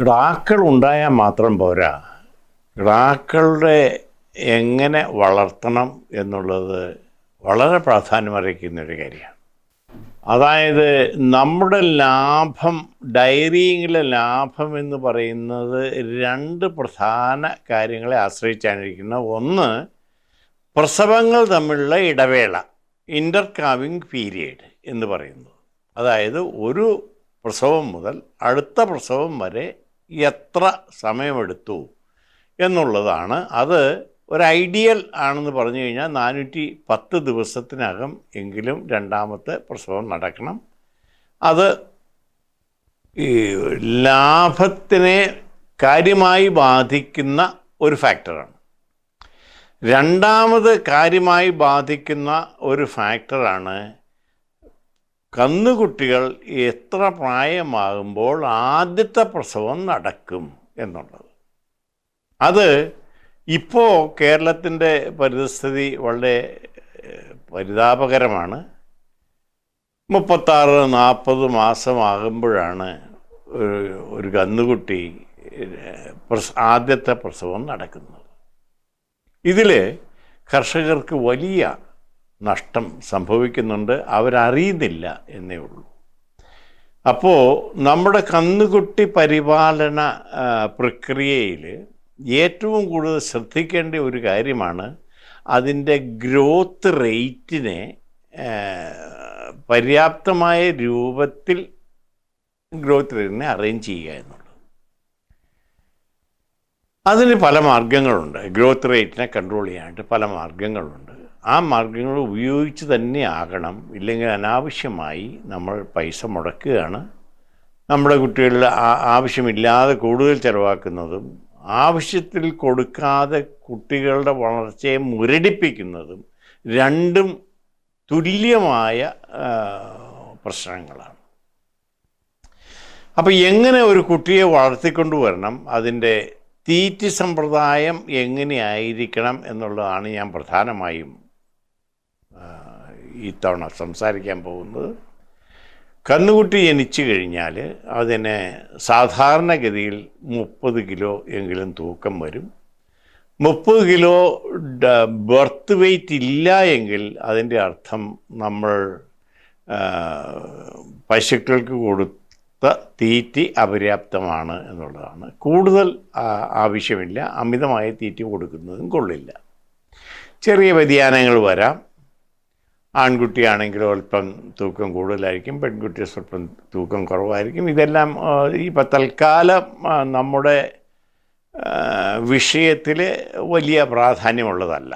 കിടാക്കൾ ഉണ്ടായാൽ മാത്രം പോരാ. കിടാക്കളുടെ എങ്ങനെ വളർത്തണം എന്നുള്ളത് വളരെ പ്രാധാന്യമർഹിക്കുന്ന ഒരു കാര്യമാണ്. അതായത് നമ്മുടെ ലാഭം ഡയറിയിലെ ലാഭം എന്ന് പറയുന്നത് രണ്ട് പ്രധാന കാര്യങ്ങളെ ആശ്രയിച്ചാണിരിക്കുന്നത് ഒന്ന് പ്രസവങ്ങൾ തമ്മിലുള്ള ഇടവേള ഇന്റർ കാവിങ് പീരിയഡ് എന്ന് പറയുന്നത്. അതായത് ഒരു പ്രസവം മുതൽ അടുത്ത പ്രസവം വരെ എത്ര സമയമെടുത്തു എന്നുള്ളതാണ്. അത് ഒരു ഐഡിയൽ ആണെന്ന് പറഞ്ഞു കഴിഞ്ഞാൽ നാനൂറ്റി പത്ത് ദിവസത്തിനകം എങ്കിലും രണ്ടാമത്തെ പ്രസവം നടക്കണം. അത് ഈ ലാഭത്തിനെ കാര്യമായി ബാധിക്കുന്ന ഒരു ഫാക്ടറാണ്. രണ്ടാമത് കാര്യമായി ബാധിക്കുന്ന ഒരു ഫാക്ടറാണ് കന്നുകുട്ടികൾ എത്ര പ്രായമാകുമ്പോൾ ആദ്യത്തെ പ്രസവം നടക്കും എന്നുള്ളത്. അത് ഇപ്പോൾ കേരളത്തിന്റെ പരിസ്ഥിതി വളരെ പരിതാപകരമാണ്. മുപ്പത്താറ് നാൽപ്പത് മാസമാകുമ്പോഴാണ് ഒരു കന്നുകുട്ടി ആദ്യത്തെ പ്രസവം നടക്കുന്നത്. ഇതിൽ കർഷകർക്ക് വലിയ നഷ്ടം സംഭവിക്കുന്നുണ്ട്. അവരറിയുന്നില്ല എന്നേ ഉള്ളൂ. അപ്പോൾ നമ്മുടെ കന്നുകുട്ടി പരിപാലന പ്രക്രിയയിൽ ഏറ്റവും കൂടുതൽ ശ്രദ്ധിക്കേണ്ട ഒരു കാര്യമാണ് അതിന്റെ ഗ്രോത്ത് റേറ്റിനെ പര്യാപ്തമായ രൂപത്തിൽ ഗ്രോത്ത് റേറ്റിനെ അറേഞ്ച് ചെയ്യുക എന്നുള്ളത്. അതിന് പല മാർഗങ്ങളുണ്ട് ഗ്രോത്ത് റേറ്റിനെ കൺട്രോൾ ചെയ്യാനായിട്ട് പല മാർഗങ്ങളുണ്ട് ആ മാർഗങ്ങൾ ഉപയോഗിച്ച് തന്നെ ആകണം. ഇല്ലെങ്കിൽ അനാവശ്യമായി നമ്മൾ പൈസ മുടക്കുകയാണ്. നമ്മുടെ കുട്ടികളിൽ ആവശ്യമില്ലാതെ കൂടുതൽ ചിലവാക്കുന്നതും ആവശ്യത്തിൽ കൊടുക്കാതെ കുട്ടികളുടെ വളർച്ചയെ മുരടിപ്പിക്കുന്നതും രണ്ടും തുല്യമായ പ്രശ്നങ്ങളാണ്. അപ്പോൾ എങ്ങനെ ഒരു കുട്ടിയെ വളർത്തിക്കൊണ്ടുവരണം അതിന്റെ തീറ്റി സമ്പ്രദായം എങ്ങനെയായിരിക്കണം എന്നുള്ളതാണ് ഞാൻ പ്രധാനമായും ഇത്തവണ സംസാരിക്കാൻ പോകുന്നത്. കന്നുകുട്ടി ജനിച്ചു കഴിഞ്ഞാൽ അതിന് സാധാരണഗതിയിൽ മുപ്പത് കിലോ എങ്കിലും തൂക്കം വരും. മുപ്പത് കിലോ ബർത്ത് വെയ്റ്റ് ഇല്ല എങ്കിൽ അതിന്റെ അർത്ഥം നമ്മൾ പശുക്കൾക്ക് കൊടുത്ത തീറ്റി അപര്യാപ്തമാണ് എന്നുള്ളതാണ്. കൂടുതൽ ആവശ്യമില്ല. അമിതമായ തീറ്റി കൊടുക്കുന്നതും കൊള്ളില്ല. ചെറിയ വ്യതിയാനങ്ങൾ വരാം. ആൺകുട്ടിയാണെങ്കിലും അല്പം തൂക്കം കൂടുതലായിരിക്കും പെൺകുട്ടി സ്വല്പം തൂക്കം കുറവായിരിക്കും. ഇതെല്ലാം ഈ ഇപ്പം തൽക്കാലം നമ്മുടെ വിഷയത്തിൽ വലിയ പ്രാധാന്യമുള്ളതല്ല.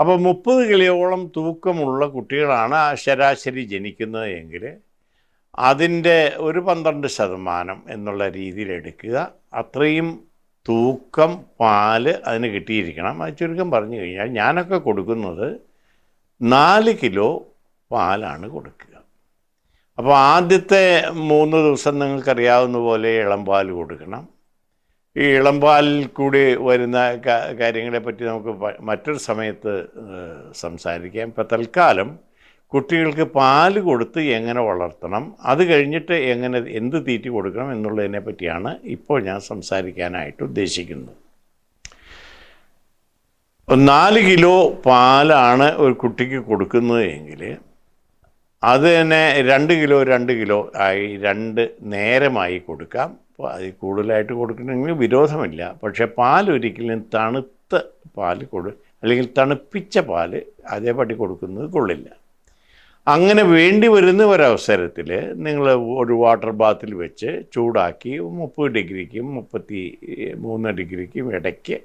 അപ്പോൾ മുപ്പത് കിലോയോളം തൂക്കമുള്ള കുട്ടികളാണ് ശരാശരി ജനിക്കുന്നത് എങ്കിൽ അതിന്റെ ഒരു പന്ത്രണ്ട് ശതമാനം എന്നുള്ള രീതിയിൽ എടുക്കുക. അത്രയും തൂക്കം പാൽ അതിന് കിട്ടിയിരിക്കണം. അത് ചുരുക്കം പറഞ്ഞു കഴിഞ്ഞാൽ ഞാനൊക്കെ കൊടുക്കുന്നത് നാല് കിലോ പാലാണ് കൊടുക്കുക. അപ്പോൾ ആദ്യത്തെ മൂന്ന് ദിവസം നിങ്ങൾക്കറിയാവുന്ന പോലെ ഇളം പാൽ കൊടുക്കണം. ഈ ഇളം പാലിൽ കൂടി വരുന്ന കാര്യങ്ങളെപ്പറ്റി നമുക്ക് മറ്റൊരു സമയത്ത് സംസാരിക്കാം. ഇപ്പം തൽക്കാലം കുട്ടികൾക്ക് പാൽ കൊടുത്ത് എങ്ങനെ വളർത്തണം അത് കഴിഞ്ഞിട്ട് എങ്ങനെ എന്ത് തീറ്റി കൊടുക്കണം എന്നുള്ളതിനെ പറ്റിയാണ് ഇപ്പോൾ ഞാൻ സംസാരിക്കാനായിട്ട് ഉദ്ദേശിക്കുന്നത്. നാല് കിലോ പാലാണ് ഒരു കുട്ടിക്ക് കൊടുക്കുന്നത് എങ്കിൽ അത് തന്നെ രണ്ട് കിലോ രണ്ട് കിലോ ആയി രണ്ട് നേരമായി കൊടുക്കാം. അപ്പോൾ അതിൽ കൂടുതലായിട്ട് കൊടുക്കണമെങ്കിൽ വിരോധമില്ല. പക്ഷേ പാൽ ഒരിക്കലും തണുത്ത പാൽ കൊടു അല്ലെങ്കിൽ തണുപ്പിച്ച പാൽ അതേപടി കൊടുക്കുന്നത് കൊള്ളില്ല. അങ്ങനെ വേണ്ടി വരുന്ന ഒരവസരത്തിൽ നിങ്ങൾ ഒരു വാട്ടർ ബാത്തിൽ വെച്ച് ചൂടാക്കി മുപ്പത് ഡിഗ്രിക്കും മുപ്പത്തി മൂന്ന് ഡിഗ്രിക്കും ഇടയ്ക്ക്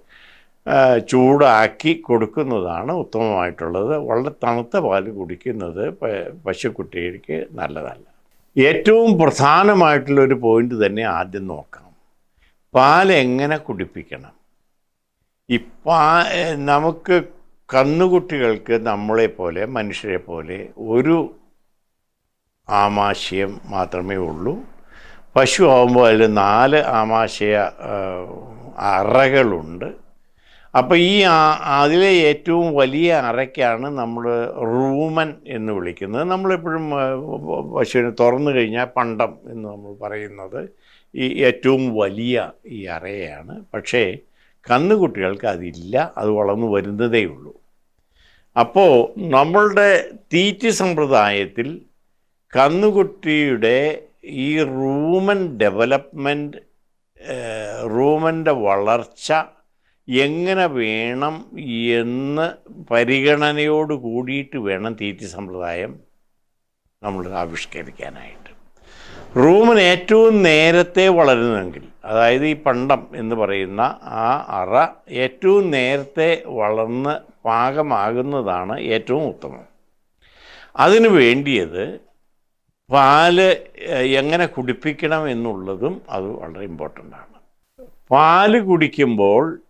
ചൂടാക്കി കൊടുക്കുന്നതാണ് ഉത്തമമായിട്ടുള്ളത്. വളരെ തണുത്ത പാൽ കുടിക്കുന്നത് പശുക്കുട്ടിക്ക് നല്ലതല്ല. ഏറ്റവും പ്രധാനമായിട്ടുള്ളൊരു പോയിന്റ് തന്നെ ആദ്യം നോക്കാം പാൽ എങ്ങനെ കുടിപ്പിക്കണം? ഈ നമുക്ക് കന്നുകുട്ടികൾക്ക് നമ്മളെ പോലെ മനുഷ്യരെ പോലെ ഒരു ആമാശയം മാത്രമേ ഉള്ളൂ. പശു ആകുമ്പോൾ അതിൽ നാല് ആമാശയ അറകളുണ്ട്. അപ്പോൾ ഈ അതിലെ ഏറ്റവും വലിയ അറയ്ക്കാണ് നമ്മൾ റൂമൻ എന്ന് വിളിക്കുന്നത്. നമ്മളെപ്പോഴും പശുവിനെ തുറന്നു കഴിഞ്ഞാൽ പണ്ടം എന്ന് നമ്മൾ പറയുന്നത് ഈ ഏറ്റവും വലിയ ഈ അറയാണ്. പക്ഷേ കന്നുകുട്ടികൾക്ക് അതില്ല അത് വളർന്നു വരുന്നതേ ഉള്ളൂ. അപ്പോൾ നമ്മളുടെ തീറ്റ സമ്പ്രദായത്തിൽ കന്നുകുട്ടിയുടെ ഈ റൂമൻ ഡെവലപ്മെന്റ് റൂമന്റെ വളർച്ച എങ്ങനെ വേണം എന്ന് പരിഗണനയോട് കൂടിയിട്ട് വേണം തീറ്റി സമ്പ്രദായം നമ്മൾ ആവിഷ്കരിക്കാനായിട്ട്. റൂമൻ ഏറ്റവും നേരത്തെ വളരുന്നെങ്കിൽ അതായത് ഈ പണ്ടം എന്ന് പറയുന്ന ആ അറ ഏറ്റവും നേരത്തെ വളർന്ന് പാകമാകുന്നതാണ് ഏറ്റവും ഉത്തമം. അതിനു വേണ്ടിയത് പാൽ എങ്ങനെ കുടിപ്പിക്കണം എന്നുള്ളതും അത് വളരെ ഇമ്പോർട്ടന്റ് ആണ്. പാൽ കുടിക്കുമ്പോൾ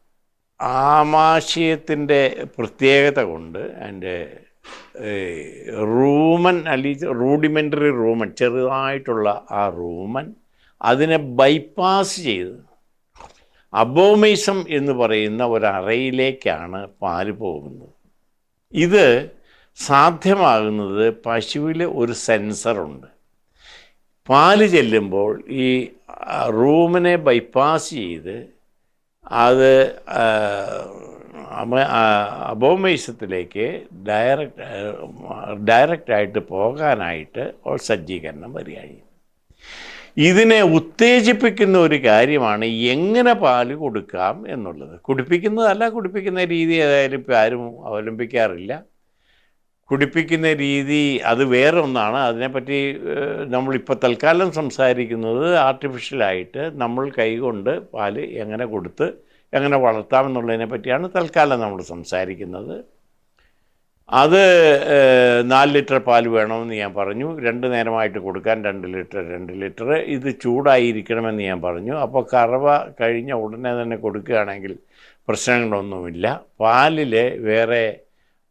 ആമാശയത്തിന്റെ പ്രത്യേകത കൊണ്ട് അതിന്റെ റൂമൻ അല്ലെങ്കിൽ റൂഡിമെന്ററി റൂമൻ ചെറുതായിട്ടുള്ള ആ റൂമൻ അതിനെ ബൈപ്പാസ് ചെയ്ത് അബോമൈസം എന്ന് പറയുന്ന ഒരറയിലേക്കാണ് പാൽ പോകുന്നത്. ഇത് സാധ്യമാകുന്നത് പശുവിൽ ഒരു സെൻസറുണ്ട്. പാൽ ചെല്ലുമ്പോൾ ഈ റൂമിനെ ബൈപ്പാസ് ചെയ്ത് അത് അപോമേശത്തിലേക്ക് ഡയറക്റ്റ് ഡയറക്റ്റായിട്ട് പോകാനായിട്ട് സജ്ജീകരണം വരികയായി. ഇതിനെ ഉത്തേജിപ്പിക്കുന്ന ഒരു കാര്യമാണ് എങ്ങനെ പാൽ കൊടുക്കാം എന്നുള്ളത്. കുടിപ്പിക്കുന്നതല്ല കുടിപ്പിക്കുന്ന രീതി ഏതായാലും ഇപ്പം ആരും അവലംബിക്കാറില്ല. കുടിപ്പിക്കുന്ന രീതി അത് വേറെ ഒന്നാണ്. അതിനെപ്പറ്റി നമ്മളിപ്പോൾ തൽക്കാലം സംസാരിക്കുന്നത് ആർട്ടിഫിഷ്യലായിട്ട് നമ്മൾ കൈകൊണ്ട് പാൽ എങ്ങനെ കൊടുത്ത് എങ്ങനെ വളർത്താം എന്നുള്ളതിനെ പറ്റിയാണ് തൽക്കാലം നമ്മൾ സംസാരിക്കുന്നത്. അത് നാല് ലിറ്റർ പാൽ വേണമെന്ന് ഞാൻ പറഞ്ഞു. രണ്ട് നേരമായിട്ട് കൊടുക്കാൻ രണ്ട് ലിറ്റർ രണ്ട് ലിറ്റർ. ഇത് ചൂടായിരിക്കണമെന്ന് ഞാൻ പറഞ്ഞു. അപ്പോൾ കറവ കഴിഞ്ഞ ഉടനെ തന്നെ കൊടുക്കുകയാണെങ്കിൽ പ്രശ്നങ്ങളൊന്നുമില്ല. പാലിൽ വേറെ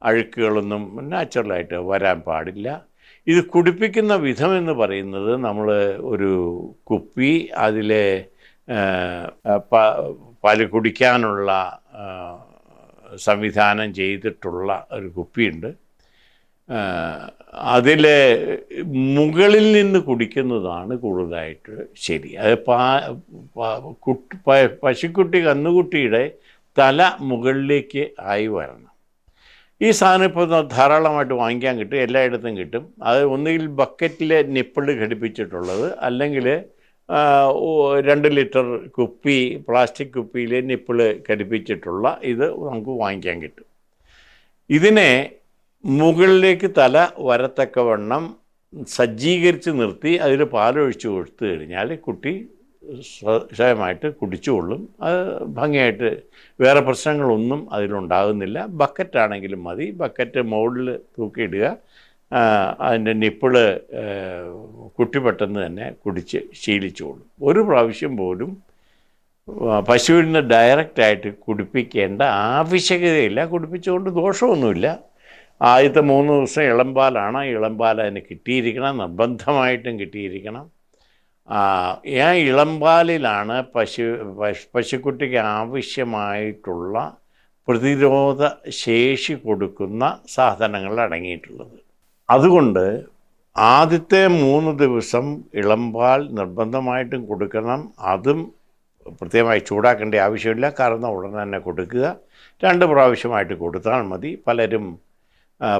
അഴുക്കുകളൊന്നും നാച്ചുറലായിട്ട് വരാൻ പാടില്ല. ഇത് കുടിപ്പിക്കുന്ന വിധം എന്ന് പറയുന്നത് നമ്മൾ ഒരു കുപ്പി അതിൽ പാൽ കുടിക്കാനുള്ള സംവിധാനം ചെയ്തിട്ടുള്ള ഒരു കുപ്പിയുണ്ട്. അതിൽ മുകളിൽ നിന്ന് കുടിക്കുന്നതാണ് കൂടുതലായിട്ട് ശരി. അത് പ- പശുക്കുട്ടി കന്നുകുട്ടിയുടെ തല മുകളിലേക്ക് ആയി വരണം. ഈ സാധനം ഇപ്പോൾ ധാരാളമായിട്ട് വാങ്ങിക്കാൻ കിട്ടും എല്ലായിടത്തും കിട്ടും. അത് ഒന്നുകിൽ ബക്കറ്റിലെ നിപ്പിൾ ഘടിപ്പിച്ചിട്ടുള്ളത് അല്ലെങ്കിൽ രണ്ട് ലിറ്റർ കുപ്പി പ്ലാസ്റ്റിക് കുപ്പിയിൽ നിപ്പിൾ ഘടിപ്പിച്ചിട്ടുള്ള ഇത് നമുക്ക് വാങ്ങിക്കാൻ കിട്ടും. ഇതിനെ മുകളിലേക്ക് തല വരത്തക്കവണ്ണം സജ്ജീകരിച്ച് നിർത്തി അതിൽ പാലൊഴിച്ച് കൊടുത്തു കഴിഞ്ഞാൽ കുട്ടി സ്വയമായിട്ട് കുടിച്ചുകൊള്ളും. അത് ഭംഗിയായിട്ട് വേറെ പ്രശ്നങ്ങളൊന്നും അതിലുണ്ടാകുന്നില്ല. ബക്കറ്റാണെങ്കിലും മതി. ബക്കറ്റ് മുകളിൽ തൂക്കിയിടുക. അതിന്റെ നിപ്പിൾ കുട്ടി പെട്ടെന്ന് തന്നെ കുടിച്ച് ശീലിച്ചോളും. ഒരു പ്രാവശ്യം പോലും പശുവിൽ നിന്ന് ഡയറക്റ്റായിട്ട് കുടിപ്പിക്കേണ്ട ആവശ്യകതയില്ല. കുടിപ്പിച്ചുകൊണ്ട് ദോഷമൊന്നുമില്ല. ആദ്യത്തെ മൂന്ന് ദിവസം ഇളമ്പാലാണ്. ഇളംപാൽ അതിന് കിട്ടിയിരിക്കണം. നിർബന്ധമായിട്ടും കിട്ടിയിരിക്കണം. ആ ഇളംപാലിലാണ് പശു പശു പശുക്കുട്ടിക്ക് ആവശ്യമായിട്ടുള്ള പ്രതിരോധ ശേഷി കൊടുക്കുന്ന സാധനങ്ങൾ അടങ്ങിയിട്ടുള്ളത്. അതുകൊണ്ട് ആദ്യത്തെ മൂന്ന് ദിവസം ഇളംപാൽ നിർബന്ധമായിട്ടും കൊടുക്കണം. അതും പ്രത്യേകമായി ചൂടാക്കേണ്ട ആവശ്യമില്ല. കാരണം ഉടനെ തന്നെ കൊടുക്കുക. രണ്ട് പ്രാവശ്യമായിട്ട് കൊടുത്താൽ മതി. പലരും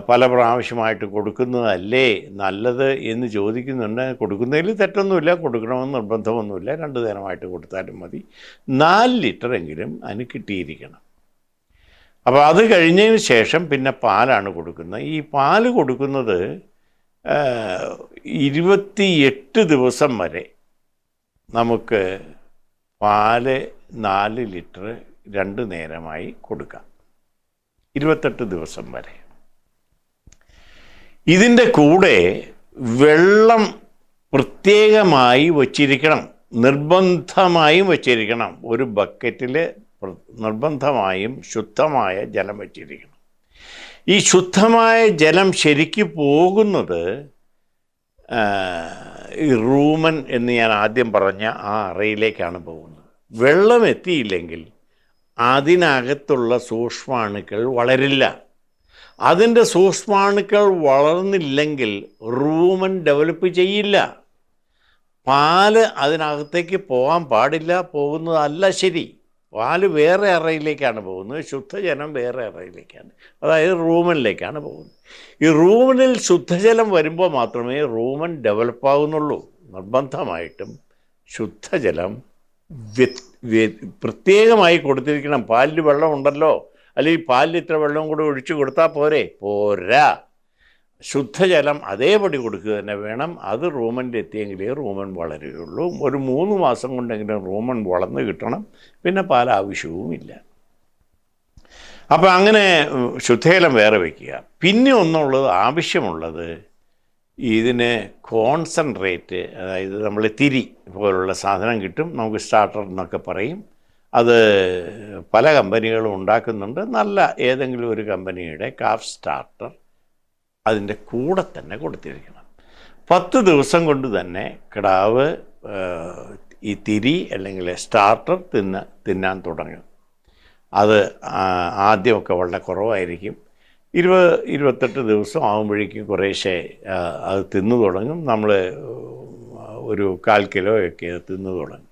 പല പ്രാവശ്യമായിട്ട് കൊടുക്കുന്നതല്ലേ നല്ലത് എന്ന് ചോദിക്കുന്നുണ്ട്. കൊടുക്കുന്നതിൽ തെറ്റൊന്നുമില്ല കൊടുക്കണമെന്ന് നിർബന്ധമൊന്നുമില്ല. രണ്ട് നേരമായിട്ട് കൊടുത്താലും മതി. നാല് ലിറ്ററെങ്കിലും അതിന് കിട്ടിയിരിക്കണം. അപ്പോൾ അത് കഴിഞ്ഞതിന് ശേഷം പിന്നെ പാലാണ് കൊടുക്കുന്നത്. ഈ പാൽ കൊടുക്കുന്നത് ഇരുപത്തിയെട്ട് ദിവസം വരെ നമുക്ക് പാൽ നാല് ലിറ്റർ രണ്ട് നേരമായി കൊടുക്കാം. ഇരുപത്തെട്ട് ദിവസം വരെ. ഇതിന്റെ കൂടെ വെള്ളം പ്രത്യേകമായി വച്ചിരിക്കണം നിർബന്ധമായും വച്ചിരിക്കണം. ഒരു ബക്കറ്റിൽ നിർബന്ധമായും ശുദ്ധമായ ജലം വച്ചിരിക്കണം. ഈ ശുദ്ധമായ ജലം ശരിക്ക് പോകുന്നത് ഈ റൂമൻ എന്ന് ഞാൻ ആദ്യം പറഞ്ഞ ആ അറയിലേക്കാണ് പോകുന്നത്. വെള്ളം എത്തിയില്ലെങ്കിൽ അതിനകത്തുള്ള സൂക്ഷ്മാണുക്കൾ വളരില്ല. അതിന്റെ സൂക്ഷ്മാണുക്കൾ വളർന്നില്ലെങ്കിൽ റൂമൻ ഡെവലപ്പ് ചെയ്യില്ല. പാൽ അതിനകത്തേക്ക് പോകാൻ പാടില്ല പോകുന്നതല്ല ശരി. പാൽ വേറെ അറയിലേക്കാണ് പോകുന്നത് ശുദ്ധജലം വേറെ അറയിലേക്കാണ് അതായത് റൂമനിലേക്കാണ് പോകുന്നത്. ഈ റൂമനിൽ ശുദ്ധജലം വരുമ്പോൾ മാത്രമേ റൂമൻ ഡെവലപ്പ് ആകുന്നുള്ളൂ നിർബന്ധമായിട്ടും ശുദ്ധജലം പ്രത്യേകമായി കൊടുത്തിരിക്കണം. പാലിൽ വെള്ളം ഉണ്ടല്ലോ അല്ലെങ്കിൽ പാലിൽ ഇത്ര വെള്ളം കൂടി ഒഴിച്ചു കൊടുത്താൽ പോരെ? പോരാ. ശുദ്ധജലം അതേപടി കൊടുക്കുക തന്നെ വേണം. അത് റൂമന്റെ എത്തിയെങ്കിലേ റൂമൻ വളരുകയുള്ളൂ. ഒരു മൂന്ന് മാസം കൊണ്ടെങ്കിലും റൂമൻ വളർന്ന് കിട്ടണം. പിന്നെ പാൽ ആവശ്യവുമില്ല അപ്പോൾ അങ്ങനെ ശുദ്ധജലം വേറെ വയ്ക്കുക പിന്നെ ഒന്നുള്ളത് ആവശ്യമുള്ളത് ഇതിന് കോൺസെൻട്രേറ്റ് അതായത് നമ്മൾ തിരി പോലുള്ള സാധനം കിട്ടും. നമുക്ക് സ്റ്റാർട്ടർ എന്നൊക്കെ പറയും. അത് പല കമ്പനികളും ഉണ്ടാക്കുന്നുണ്ട്. നല്ല ഏതെങ്കിലും ഒരു കമ്പനിയുടെ കാഫ് സ്റ്റാർട്ടർ അതിന്റെ കൂടെ തന്നെ കൊടുത്തിരിക്കണം. പത്ത് ദിവസം കൊണ്ട് തന്നെ കിടാവ് ഈ തിരി അല്ലെങ്കിൽ സ്റ്റാർട്ടർ തിന്ന് തിന്നാൻ തുടങ്ങും. അത് ആദ്യമൊക്കെ വളരെ കുറവായിരിക്കും. ഇരുപത് ഇരുപത്തെട്ട് ദിവസം ആകുമ്പോഴേക്കും കുറേശ്ശെ അത് തിന്നു തുടങ്ങും. നമ്മൾ ഒരു കാൽ കിലോയൊക്കെ അത് തിന്നു തുടങ്ങും.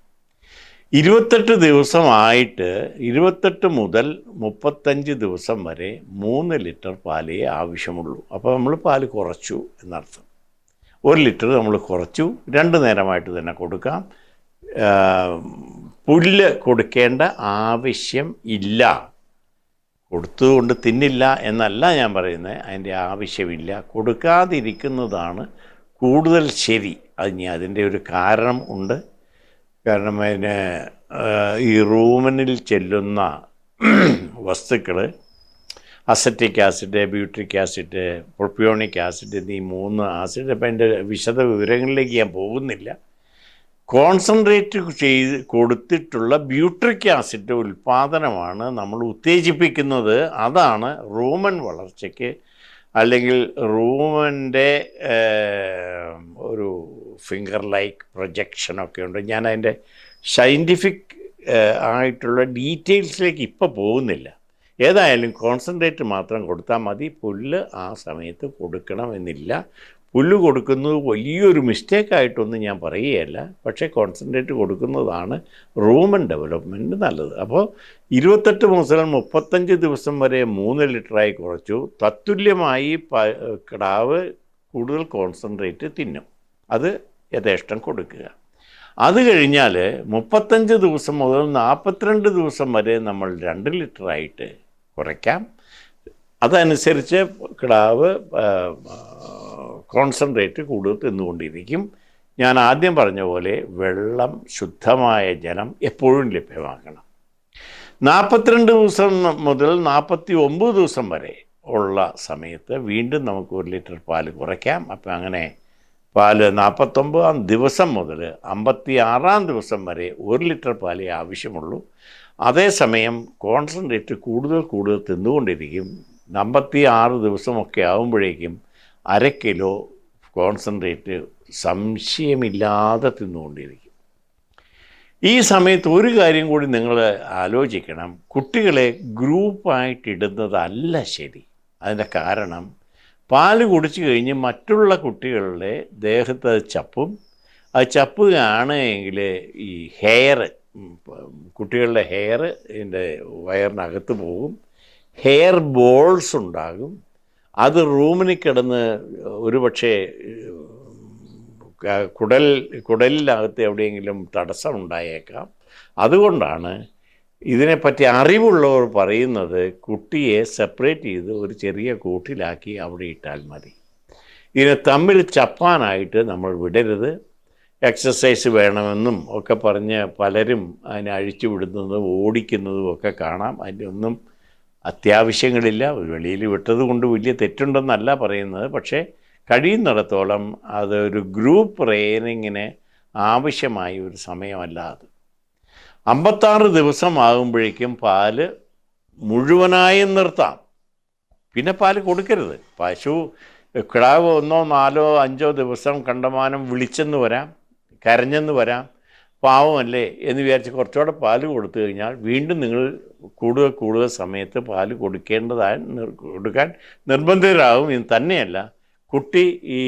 ഇരുപത്തെട്ട് ദിവസമായിട്ട് ഇരുപത്തെട്ട് മുതൽ മുപ്പത്തഞ്ച് ദിവസം വരെ മൂന്ന് ലിറ്റർ പാലേ ആവശ്യമുള്ളൂ. അപ്പോൾ നമ്മൾ പാൽ കുറച്ചു എന്നർത്ഥം. ഒരു ലിറ്റർ നമ്മൾ കുറച്ചു രണ്ട് നേരമായിട്ട് തന്നെ കൊടുക്കാം. പുല്ല് കൊടുക്കേണ്ട ആവശ്യം ഇല്ല. കൊടുത്തുകൊണ്ട് തിന്നില്ല എന്നല്ല ഞാൻ പറയുന്നത് അതിന്റെ ആവശ്യമില്ല. കൊടുക്കാതിരിക്കുന്നതാണ് കൂടുതൽ ശരി. അത് ഇനി അതിന്റെ ഒരു കാരണം ഉണ്ട്. കാരണം അതിന് ഈ റൂമിനിൽ ചെല്ലുന്ന വസ്തുക്കൾ acetic acid butyric acid propionic acid എന്നീ മൂന്ന് ആസിഡ് അപ്പം അതിന്റെ വിശദ വിവരങ്ങളിലേക്ക് ഞാൻ പോകുന്നില്ല. കോൺസെൻട്രേറ്റ് ചെയ്ത് കൊടുത്തിട്ടുള്ള ബ്യൂട്രിക് ആസിഡ് ഉൽപ്പാദനമാണ് നമ്മൾ ഉത്തേജിപ്പിക്കുന്നത്. അതാണ് റൂമൻ വളർച്ചയ്ക്ക് അല്ലെങ്കിൽ റൂമിന്റെ ഒരു ഫിംഗർ ലൈക്ക് പ്രൊജക്ഷനൊക്കെ ഉണ്ട്. ഞാൻ അതിന്റെ സയന്റിഫിക് ആയിട്ടുള്ള ഡീറ്റെയിൽസിലേക്ക് ഇപ്പോൾ പോകുന്നില്ല. ഏതായാലും കോൺസെൻട്രേറ്റ് മാത്രം കൊടുത്താൽ മതി. പുല്ല് ആ സമയത്ത് കൊടുക്കണമെന്നില്ല. പുല്ല് കൊടുക്കുന്നത് വലിയൊരു മിസ്റ്റേക്കായിട്ടൊന്നും ഞാൻ പറയുകയല്ല. പക്ഷേ കോൺസെൻട്രേറ്റ് കൊടുക്കുന്നതാണ് റൂമൻ ഡെവലപ്മെന്റ് നല്ലത്. അപ്പോൾ ഇരുപത്തെട്ട് മുതൽ മുപ്പത്തഞ്ച് ദിവസം വരെ മൂന്ന് ലിറ്ററായി കുറച്ചു. തത്തുല്യമായി കിടാവ് കൂടുതൽ കോൺസെൻട്രേറ്റ് തിന്നും. അത് യഥേഷ്ടം കൊടുക്കുക. അത് കഴിഞ്ഞാൽ മുപ്പത്തഞ്ച് ദിവസം മുതൽ നാൽപ്പത്തിരണ്ട് ദിവസം വരെ നമ്മൾ രണ്ട് ലിറ്ററായിട്ട് കുറയ്ക്കാം. അതനുസരിച്ച് കിടാവ് കോൺസെൻട്രേറ്റ് കൂടുതൽ തിന്നുകൊണ്ടിരിക്കും. ഞാൻ ആദ്യം പറഞ്ഞ പോലെ വെള്ളം ശുദ്ധമായ ജലം എപ്പോഴും ലഭ്യമാക്കണം നാൽപ്പത്തിരണ്ട് ദിവസം മുതൽ നാൽപ്പത്തി ഒമ്പത് ദിവസം വരെ ഉള്ള സമയത്ത് വീണ്ടും നമുക്ക് ഒരു ലിറ്റർ പാൽ കുറയ്ക്കാം. അപ്പം അങ്ങനെ പാൽ നാൽപ്പത്തൊമ്പതാം ദിവസം മുതൽ അമ്പത്തി ആറാം ദിവസം വരെ ഒരു ലിറ്റർ പാലേ ആവശ്യമുള്ളൂ. അതേസമയം കോൺസെൻട്രേറ്റ് കൂടുതൽ കൂടുതൽ തിന്നുകൊണ്ടിരിക്കും. അമ്പത്തി ആറ് ദിവസമൊക്കെ ആകുമ്പോഴേക്കും അര കിലോ കോൺസെൻട്രേറ്റ് സംശയമില്ലാതെ തിന്നുകൊണ്ടിരിക്കും. ഈ സമയത്ത് ഒരു കാര്യം കൂടി നിങ്ങൾ ആലോചിക്കണം. കുട്ടികളെ ഗ്രൂപ്പായിട്ടിടുന്നതല്ല ശരി. അതിന്റെ കാരണം പാൽ കുടിച്ചു കഴിഞ്ഞ് മറ്റുള്ള കുട്ടികളുടെ ദേഹത്ത് അത് ചപ്പും അത് ചപ്പുകയാണ് എങ്കിൽ ഈ ഹെയർ കുട്ടികളുടെ ഹെയർ ഇതിന്റെ വയറിനകത്ത് പോകും. ഹെയർ ബോൾസ് ഉണ്ടാകും. അത് റൂമിന് കിടന്ന് ഒരു പക്ഷേ ക- കുടൽ കുടലിനകത്ത് എവിടെയെങ്കിലും തടസ്സം ഉണ്ടായേക്കാം. അതുകൊണ്ടാണ് ഇതിനെപ്പറ്റി അറിവുള്ളവർ പറയുന്നത് കുട്ടിയെ സെപ്പറേറ്റ് ചെയ്ത് ഒരു ചെറിയ കൂട്ടിലാക്കി അവിടെ ഇട്ടാൽ മതി. ഇതിനെ തമ്മിൽ ചപ്പാനായിട്ട് നമ്മൾ വിടരുത്. എക്സസൈസ് വേണമെന്നും ഒക്കെ പറഞ്ഞ് പലരും അതിനെ അഴിച്ചു വിടുന്നതും ഓടിക്കുന്നതും ഒക്കെ കാണാം. അതിന്റെ ഒന്നും അത്യാവശ്യങ്ങളില്ല. വെളിയിൽ വിട്ടത് കൊണ്ട് വലിയ തെറ്റുണ്ടെന്നല്ല പറയുന്നത്. പക്ഷേ കഴിയുന്നിടത്തോളം അതൊരു ഗ്രൂപ്പ് ട്രെയിനിങ്ങിന് ആവശ്യമായ ഒരു സമയമല്ല അത്. അമ്പത്താറ് ദിവസം ആകുമ്പോഴേക്കും പാൽ മുഴുവനായും നിർത്താം. പിന്നെ പാൽ കൊടുക്കരുത്. പശു കിടാവ് ഒന്നോ നാലോ അഞ്ചോ ദിവസം കണ്ടമാനം വിളിച്ചെന്ന് വരാം കരഞ്ഞെന്ന് വരാം. പാവമല്ലേ എന്ന് വിചാരിച്ച് കുറച്ചുകൂടെ പാൽ കൊടുത്തു കഴിഞ്ഞാൽ വീണ്ടും നിങ്ങൾ കൂടുതൽ കൂടുതൽ സമയത്ത് പാൽ കൊടുക്കേണ്ടതായി കൊടുക്കാൻ നിർബന്ധിതരാകും എന്ന് തന്നെയല്ല കുട്ടി ഈ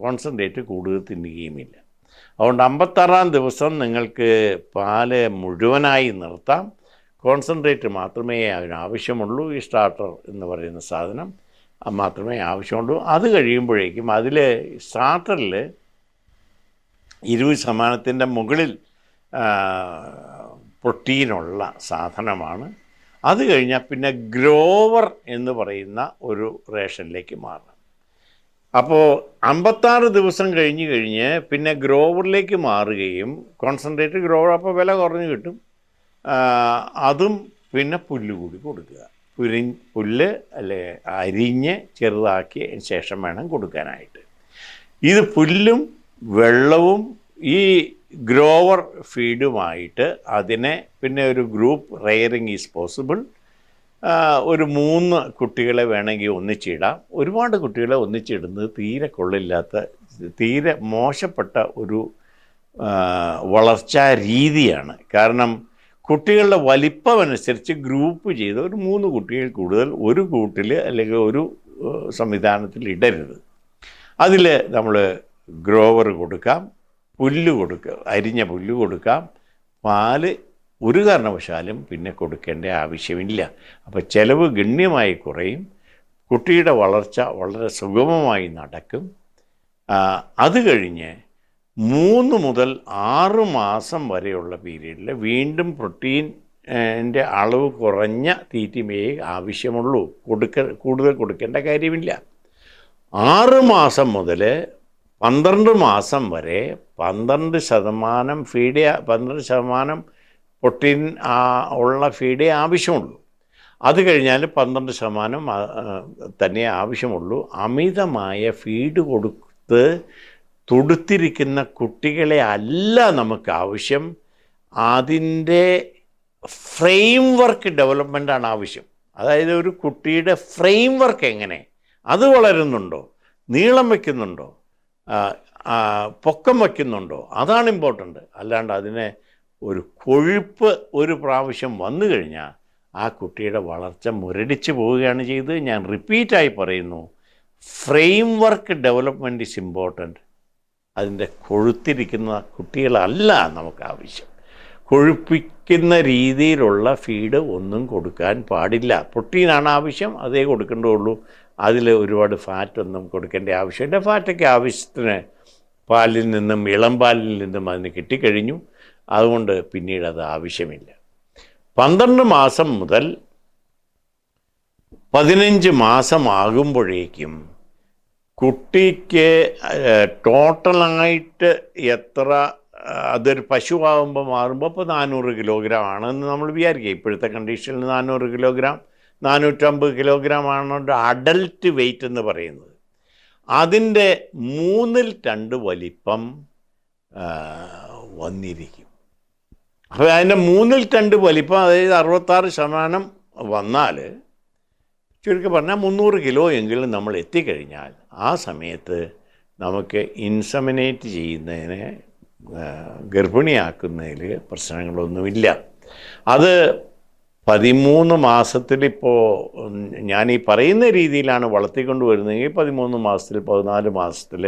കോൺസെൻട്രേറ്റ് കൂടുതൽ തിന്നുകയുമില്ല. അതുകൊണ്ട് അമ്പത്താറാം ദിവസം നിങ്ങൾക്ക് പാൽ മുഴുവനായി നിർത്താം. കോൺസെൻട്രേറ്റ് മാത്രമേ അതിന് ആവശ്യമുള്ളൂ ഈ സ്റ്റാർട്ടർ എന്ന് പറയുന്ന സാധനം മാത്രമേ ആവശ്യമുള്ളൂ. അത് കഴിയുമ്പോഴേക്കും അതിൽ സ്റ്റാർട്ടറിൽ ഇരുപത് ശതമാനത്തിന്റെ മുകളിൽ പ്രോട്ടീനുള്ള സാധനമാണ്. അത് കഴിഞ്ഞാൽ പിന്നെ ഗ്രോവർ എന്ന് പറയുന്ന ഒരു റേഷനിലേക്ക് മാറണം. അപ്പോൾ അമ്പത്താറ് ദിവസം കഴിഞ്ഞ് കഴിഞ്ഞ് പിന്നെ ഗ്രോവറിലേക്ക് മാറുകയും കോൺസെൻട്രേറ്റ് ഗ്രോവർ അപ്പോൾ വില കുറഞ്ഞ് കിട്ടും. അതും പിന്നെ പുല്ല് കൂടി കൊടുക്കുക. പുരി പുല്ല് അല്ലെ അരിഞ്ഞ് ചെറുതാക്കിയ ശേഷം വേണം കൊടുക്കാനായിട്ട്. ഇത് പുല്ലും വെള്ളവും ഈ ഗ്രോവർ ഫീഡുമായിട്ട് അതിനെ പിന്നെ ഒരു ഗ്രൂപ്പ് റെയറിങ് ഈസ് പോസിബിൾ ഒരു മൂന്ന് കുട്ടികളെ വേണമെങ്കിൽ ഒന്നിച്ചിടാം. ഒരുപാട് കുട്ടികളെ ഒന്നിച്ചിടുന്നത് തീരെ കൊള്ളില്ലാത്ത തീരെ മോശപ്പെട്ട ഒരു വളർച്ചാ രീതിയാണ്. കാരണം കുട്ടികളുടെ വലിപ്പം അനുസരിച്ച് ഗ്രൂപ്പ് ചെയ്ത് ഒരു മൂന്ന് കുട്ടികൾ കൂടുതൽ ഒരു കൂട്ടിൽ അല്ലെങ്കിൽ ഒരു സംവിധാനത്തിൽ ഇടരുത്. അതിൽ നമ്മൾ ഗ്രോവർ കൊടുക്കാം പുല്ല് കൊടുക്കുക അരിഞ്ഞ പുല്ല് കൊടുക്കാം. പാൽ ഒരു കാരണവശാലും പിന്നെ കൊടുക്കേണ്ട ആവശ്യമില്ല. അപ്പോൾ ചിലവ് ഗണ്യമായി കുറയും. കുട്ടിയുടെ വളർച്ച വളരെ സുഗമമായി നടക്കും. അത് കഴിഞ്ഞ് മൂന്ന് മുതൽ ആറ് മാസം വരെയുള്ള പീരീഡിൽ വീണ്ടും പ്രോട്ടീൻ എന്റെ അളവ് കുറഞ്ഞ തീറ്റിമയെ ആവശ്യമുള്ളൂ. കൊടുക്ക കൂടുതൽ കൊടുക്കേണ്ട കാര്യമില്ല. ആറ് മാസം മുതൽ പന്ത്രണ്ട് മാസം വരെ പന്ത്രണ്ട് ശതമാനം ഫീഡ് പന്ത്രണ്ട് ശതമാനം പ്രോട്ടീൻ ഉള്ള ഫീഡേ ആവശ്യമുള്ളൂ. അത് കഴിഞ്ഞാൽ പന്ത്രണ്ട് ശതമാനം തന്നെ ആവശ്യമുള്ളൂ. അമിതമായ ഫീഡ് കൊടുത്ത് തുടുത്തിരിക്കുന്ന കുട്ടികളെ അല്ല നമുക്ക് ആവശ്യം. അതിന്റെ ഫ്രെയിം വർക്ക് ഡെവലപ്മെന്റാണ് ആവശ്യം. അതായത് ഒരു കുട്ടിയുടെ ഫ്രെയിം വർക്ക് എങ്ങനെ? അത് വളരുന്നുണ്ടോ? നീളം വയ്ക്കുന്നുണ്ടോ പൊക്കം വയ്ക്കുന്നുണ്ടോ? അതാണ് ഇമ്പോർട്ടന്റ് അല്ലാണ്ട് അതിനെ ഒരു കൊഴുപ്പ് ഒരു പ്രാവശ്യം വന്നു കഴിഞ്ഞാൽ ആ കുട്ടിയുടെ വളർച്ച മുരടിച്ച് പോവുകയാണ് ചെയ്ത് ഞാൻ റിപ്പീറ്റായി പറയുന്നു. Framework development is important അതിന്റെ കൊഴുത്തിരിക്കുന്ന കുട്ടികളല്ല നമുക്ക് ആവശ്യം. കൊഴുപ്പിക്കുന്ന രീതിയിലുള്ള ഫീഡ് ഒന്നും കൊടുക്കാൻ പാടില്ല. പ്രോട്ടീനാണ് ആവശ്യം. അതേ കൊടുക്കേണ്ടതുള്ളൂ. അതിൽ ഒരുപാട് ഫാറ്റൊന്നും കൊടുക്കേണ്ട ആവശ്യമില്ല ഫാറ്റൊക്കെ ആവശ്യത്തിന് പാലിൽ നിന്നും ഇളം പാലിൽ നിന്നും അതിന് കിട്ടിക്കഴിഞ്ഞു. അതുകൊണ്ട് പിന്നീട് അത് ആവശ്യമില്ല. പന്ത്രണ്ട് മാസം മുതൽ പതിനഞ്ച് മാസമാകുമ്പോഴേക്കും കുട്ടിക്ക് ടോട്ടലായിട്ട് എത്ര അതൊരു പശുവാകുമ്പോൾ മാറുമ്പോൾ ഇപ്പോൾ നാനൂറ് കിലോഗ്രാം ആണെന്ന് നമ്മൾ വിചാരിക്കുക. ഇപ്പോഴത്തെ കണ്ടീഷനിൽ നാനൂറ് കിലോഗ്രാം നാനൂറ്റമ്പത് കിലോഗ്രാം ആണ് അഡൽട്ട് വെയിറ്റ് എന്ന് പറയുന്നത്. അതിന്റെ മൂന്നിൽ രണ്ട് വലിപ്പം വന്നിരിക്കും. അപ്പോൾ അതിന്റെ മൂന്നിൽ രണ്ട് വലിപ്പം അതായത് അറുപത്താറ് ശതമാനം വന്നാൽ ചുരുക്കി പറഞ്ഞാൽ മുന്നൂറ് കിലോ എങ്കിലും നമ്മൾ എത്തിക്കഴിഞ്ഞാൽ ആ സമയത്ത് നമുക്ക് ഇൻസമിനേറ്റ് ചെയ്യുന്നതിന് ഗർഭിണിയാക്കുന്നതിൽ പ്രശ്നങ്ങളൊന്നുമില്ല. അത് പതിമൂന്ന് മാസത്തിലിപ്പോൾ ഞാൻ ഈ പറയുന്ന രീതിയിലാണ് വളർത്തിക്കൊണ്ട് വരുന്നതെങ്കിൽ പതിമൂന്ന് മാസത്തിൽ പതിനാല് മാസത്തിൽ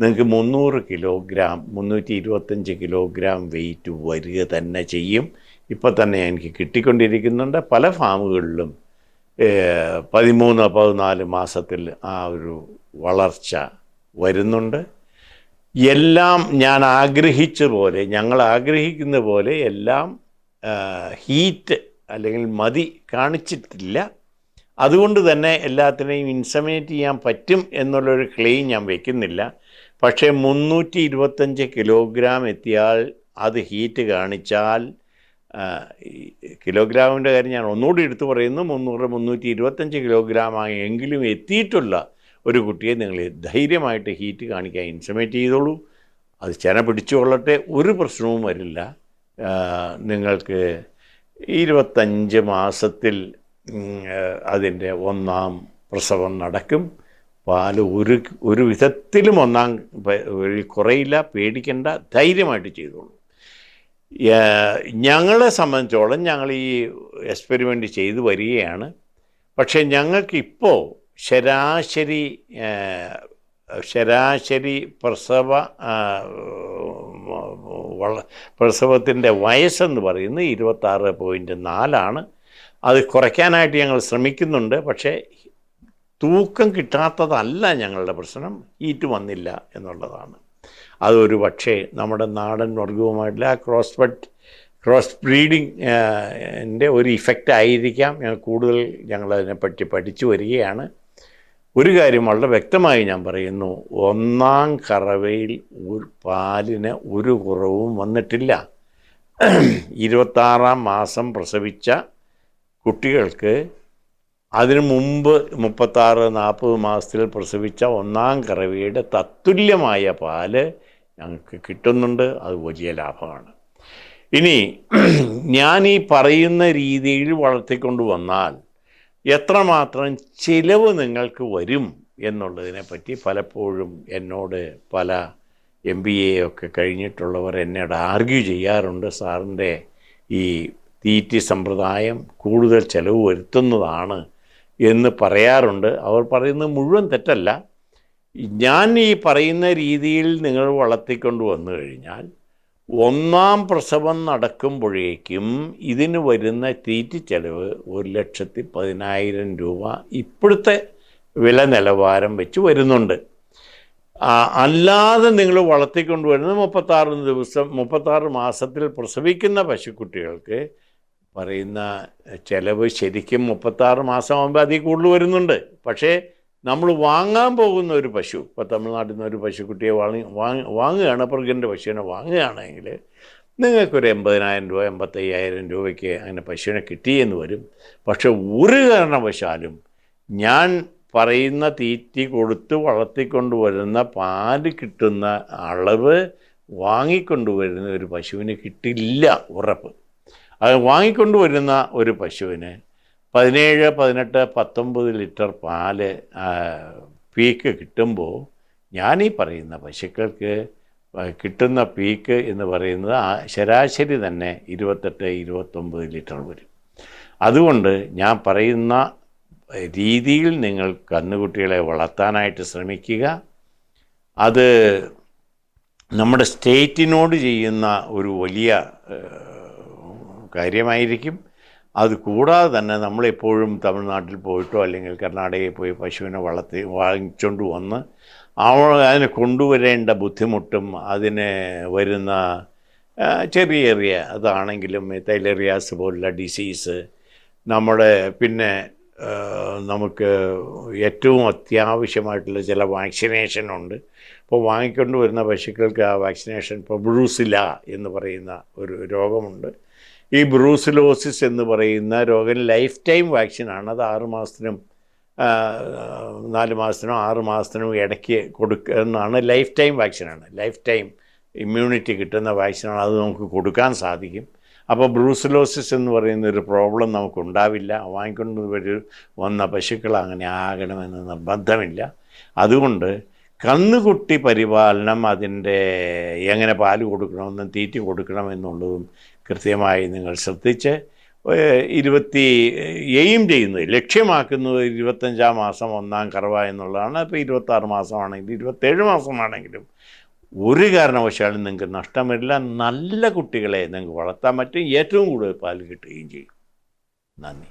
നിങ്ങൾക്ക് മുന്നൂറ് കിലോഗ്രാം മുന്നൂറ്റി ഇരുപത്തഞ്ച് കിലോഗ്രാം വെയിറ്റ് വരിക തന്നെ ചെയ്യും. ഇപ്പോൾ തന്നെ എനിക്ക് കിട്ടിക്കൊണ്ടിരിക്കുന്നുണ്ട്. പല ഫാമുകളിലും പതിമൂന്ന് പതിനാല് മാസത്തിൽ ആ ഒരു വളർച്ച വരുന്നുണ്ട്. എല്ലാം ഞാൻ ആഗ്രഹിച്ച പോലെ ഞങ്ങൾ ആഗ്രഹിക്കുന്ന പോലെ എല്ലാം ഹീറ്റ് അല്ലെങ്കിൽ മതി കാണിച്ചിട്ടില്ല. അതുകൊണ്ട് തന്നെ എല്ലാത്തിനെയും ഇൻസമിനേറ്റ് ചെയ്യാൻ പറ്റും എന്നുള്ളൊരു ക്ലെയിം ഞാൻ വയ്ക്കുന്നില്ല പക്ഷേ മുന്നൂറ്റി ഇരുപത്തഞ്ച് കിലോഗ്രാം എത്തിയാൽ അത് ഹീറ്റ് കാണിച്ചാൽ കിലോഗ്രാമിന്റെ കാര്യം ഞാൻ ഒന്നുകൂടി എടുത്തു പറയുന്നു. മുന്നൂറ് മുന്നൂറ്റി ഇരുപത്തഞ്ച് കിലോഗ്രാം എങ്കിലും എത്തിയിട്ടുള്ള ഒരു കുട്ടിയെ നിങ്ങൾ ധൈര്യമായിട്ട് ഹീറ്റ് കാണിക്കാൻ ഇൻസമേറ്റ് ചെയ്തോളൂ. അത് ചെന പിടിച്ചു കൊള്ളട്ടെ ഒരു പ്രശ്നവും വരില്ല. നിങ്ങൾക്ക് ഇരുപത്തഞ്ച് മാസത്തിൽ അതിന്റെ ഒന്നാം പ്രസവം നടക്കും. പാൽ ഒരു ഒരു വിധത്തിലും ഒന്നാം കുറയില്ല പേടിക്കേണ്ട ധൈര്യമായിട്ട് ചെയ്തോളൂ. ഞങ്ങളെ സംബന്ധിച്ചോളം ഞങ്ങൾ ഈ എക്സ്പെരിമെന്റ് ചെയ്തു വരികയാണ്. പക്ഷേ ഞങ്ങൾക്കിപ്പോൾ ശരാശരി ശരാശരി പ്രസവ പ്രസവത്തിന്റെ വയസ്സെന്ന് പറയുന്നത് ഇരുപത്താറ് പോയിന്റ് നാലാണ്. അത് കുറയ്ക്കാനായിട്ട് ഞങ്ങൾ ശ്രമിക്കുന്നുണ്ട്. പക്ഷേ തൂക്കം കിട്ടാത്തതല്ല ഞങ്ങളുടെ പ്രശ്നം. ഈറ്റ് വന്നില്ല എന്നുള്ളതാണ്. അതൊരു പക്ഷേ നമ്മുടെ നാടൻ വർഗവുമായിട്ടുള്ള ആ ക്രോസ് ബട്ട് ക്രോസ് ബ്രീഡിങ് ഒരു ഇഫക്റ്റ് ആയിരിക്കാം. ഞങ്ങൾ കൂടുതൽ ഞങ്ങളതിനെപ്പറ്റി പഠിച്ചു വരികയാണ്. ഒരു കാര്യം വളരെ വ്യക്തമായി ഞാൻ പറയുന്നു. ഒന്നാം കറവയിൽ ഒരു പാലിന് ഒരു കുറവും വന്നിട്ടില്ല. ഇരുപത്താറാം മാസം പ്രസവിച്ച കുട്ടികൾക്ക് അതിനു മുമ്പ് മുപ്പത്താറ് നാൽപ്പത് മാസത്തിൽ പ്രസവിച്ച ഒന്നാം കറവയുടെ തത്തുല്യമായ പാൽ ഞങ്ങൾക്ക് കിട്ടുന്നുണ്ട്. അത് വലിയ ലാഭമാണ്. ഇനി ഞാൻ ഈ പറയുന്ന രീതിയിൽ വളർത്തിക്കൊണ്ട് വന്നാൽ എത്രമാത്രം ചിലവ് നിങ്ങൾക്ക് വരും എന്നുള്ളതിനെ പറ്റി പലപ്പോഴും എന്നോട് പല എം ബി എ ഒക്കെ കഴിഞ്ഞിട്ടുള്ളവർ എന്നോട് ആർഗ്യൂ ചെയ്യാറുണ്ട്. സാറിന്റെ ഈ തീറ്റി സമ്പ്രദായം കൂടുതൽ ചിലവ് വരുത്തുന്നതാണ് എന്ന് പറയാറുണ്ട്. അവർ പറയുന്നത് മുഴുവൻ തെറ്റല്ല. ഞാൻ ഈ പറയുന്ന രീതിയിൽ നിങ്ങൾ വളർത്തിക്കൊണ്ട് വന്നു കഴിഞ്ഞാൽ ഒന്നാം പ്രസവം നടക്കുമ്പോഴേക്കും ഇതിന് വരുന്ന തീറ്റി ചെലവ് ഒരു ലക്ഷത്തി പതിനായിരം രൂപ ഇപ്പോഴത്തെ വില നിലവാരം വെച്ച് വരുന്നുണ്ട്. അല്ലാതെ നിങ്ങൾ വളർത്തിക്കൊണ്ട് വരുന്ന മുപ്പത്താറ് ദിവസം മുപ്പത്താറ് മാസത്തിൽ പ്രസവിക്കുന്ന പശുക്കുട്ടികൾക്ക് പറയുന്ന ചിലവ് ശരിക്കും മുപ്പത്താറ് മാസമാകുമ്പോൾ അതിൽ കൂടുതൽ വരുന്നുണ്ട്. പക്ഷേ നമ്മൾ വാങ്ങാൻ പോകുന്ന ഒരു പശു ഇപ്പോൾ തമിഴ്നാട്ടിൽ നിന്ന് ഒരു പശുക്കുട്ടിയെ വാങ്ങി വാങ്ങി വാങ്ങുകയാണ് പ്രഗ്നന്റ് പശുവിനെ വാങ്ങുകയാണെങ്കിൽ നിങ്ങൾക്കൊരു എൺപതിനായിരം രൂപ എൺപത്തയ്യായിരം രൂപയ്ക്ക് അങ്ങനെ പശുവിനെ കിട്ടിയെന്ന് വരും. പക്ഷെ ഒരു കാരണവശാലും ഞാൻ പറയുന്ന തീറ്റി കൊടുത്ത് വളർത്തിക്കൊണ്ട് വരുന്ന പാൽ കിട്ടുന്ന അളവ് വാങ്ങിക്കൊണ്ടുവരുന്ന ഒരു പശുവിന് കിട്ടില്ല ഉറപ്പ്. അത് വാങ്ങിക്കൊണ്ടുവരുന്ന ഒരു പശുവിന് പതിനേഴ് പതിനെട്ട് പത്തൊമ്പത് ലിറ്റർ പാൽ പീക്ക് കിട്ടുമ്പോൾ ഞാനീ പറയുന്ന പശുക്കൾക്ക് കിട്ടുന്ന പീക്ക് എന്ന് പറയുന്നത് ശരാശരി തന്നെ ഇരുപത്തെട്ട് ഇരുപത്തൊമ്പത് ലിറ്റർ വരും. അതുകൊണ്ട് ഞാൻ പറയുന്ന രീതിയിൽ നിങ്ങൾ കന്നുകുട്ടികളെ വളർത്താനായിട്ട് ശ്രമിക്കുക. അത് നമ്മുടെ സ്റ്റേറ്റിനോട് ചെയ്യുന്ന ഒരു വലിയ കാര്യമായിരിക്കും. അത് കൂടാതെ തന്നെ നമ്മളെപ്പോഴും തമിഴ്നാട്ടിൽ പോയിട്ടോ അല്ലെങ്കിൽ കർണാടകയിൽ പോയി പശുവിനെ വളർത്തി വാങ്ങിച്ചുകൊണ്ട് വന്ന് അവ അതിനെ കൊണ്ടുവരേണ്ട ബുദ്ധിമുട്ടും അതിന് വരുന്ന ചെറിയ ചെറിയ അതാണെങ്കിലും തൈലേറിയാസ് പോലുള്ള ഡിസീസ് നമ്മുടെ പിന്നെ നമുക്ക് ഏറ്റവും അത്യാവശ്യമായിട്ടുള്ള ചില വാക്സിനേഷൻ ഉണ്ട്. ഇപ്പോൾ വാങ്ങിക്കൊണ്ട് വരുന്ന പശുക്കൾക്ക് ആ വാക്സിനേഷൻ ഇപ്പോൾ ബ്രൂസില എന്ന് പറയുന്ന ഒരു രോഗമുണ്ട്. ഈ ബ്രൂസിലോസിസ് എന്ന് പറയുന്ന രോഗം ലൈഫ് ടൈം വാക്സിനാണ്. അത് ആറ് മാസത്തിനും നാല് മാസത്തിനും ആറ് മാസത്തിനും ഇടയ്ക്ക് കൊടുക്കുന്നതാണ് ലൈഫ് ടൈം വാക്സിനാണ്. ലൈഫ് ടൈം ഇമ്മ്യൂണിറ്റി കിട്ടുന്ന വാക്സിനാണ്. അത് നമുക്ക് കൊടുക്കാൻ സാധിക്കും. അപ്പോൾ ബ്രൂസിലോസിസ് എന്ന് പറയുന്ന ഒരു പ്രോബ്ലം നമുക്ക് ഉണ്ടാവില്ല വാങ്ങിക്കൊണ്ട് വരും വന്ന പശുക്കൾ അങ്ങനെ ആകണമെന്ന് നിർബന്ധമില്ല. അതുകൊണ്ട് കന്നുകുട്ടി പരിപാലനം അതിന്റെ എങ്ങനെ പാൽ കൊടുക്കണമെന്നും തീറ്റി കൊടുക്കണമെന്നുള്ളതും കൃത്യമായി നിങ്ങൾ ശ്രദ്ധിച്ച് ഇരുപത്തി എയിം ചെയ്യുന്നത് ലക്ഷ്യമാക്കുന്നത് ഇരുപത്തഞ്ചാം മാസം ഒന്നാം കറവ എന്നുള്ളതാണ്. അപ്പോൾ ഇരുപത്താറ് മാസമാണെങ്കിലും ഇരുപത്തേഴ് മാസമാണെങ്കിലും ഒരു കാരണവശാലും നിങ്ങൾക്ക് നഷ്ടം വരില്ല. നല്ല കുട്ടികളെ നിങ്ങൾക്ക് വളർത്താൻ പറ്റും. ഏറ്റവും കൂടുതൽ പാൽ കിട്ടുകയും ചെയ്യും. നന്ദി.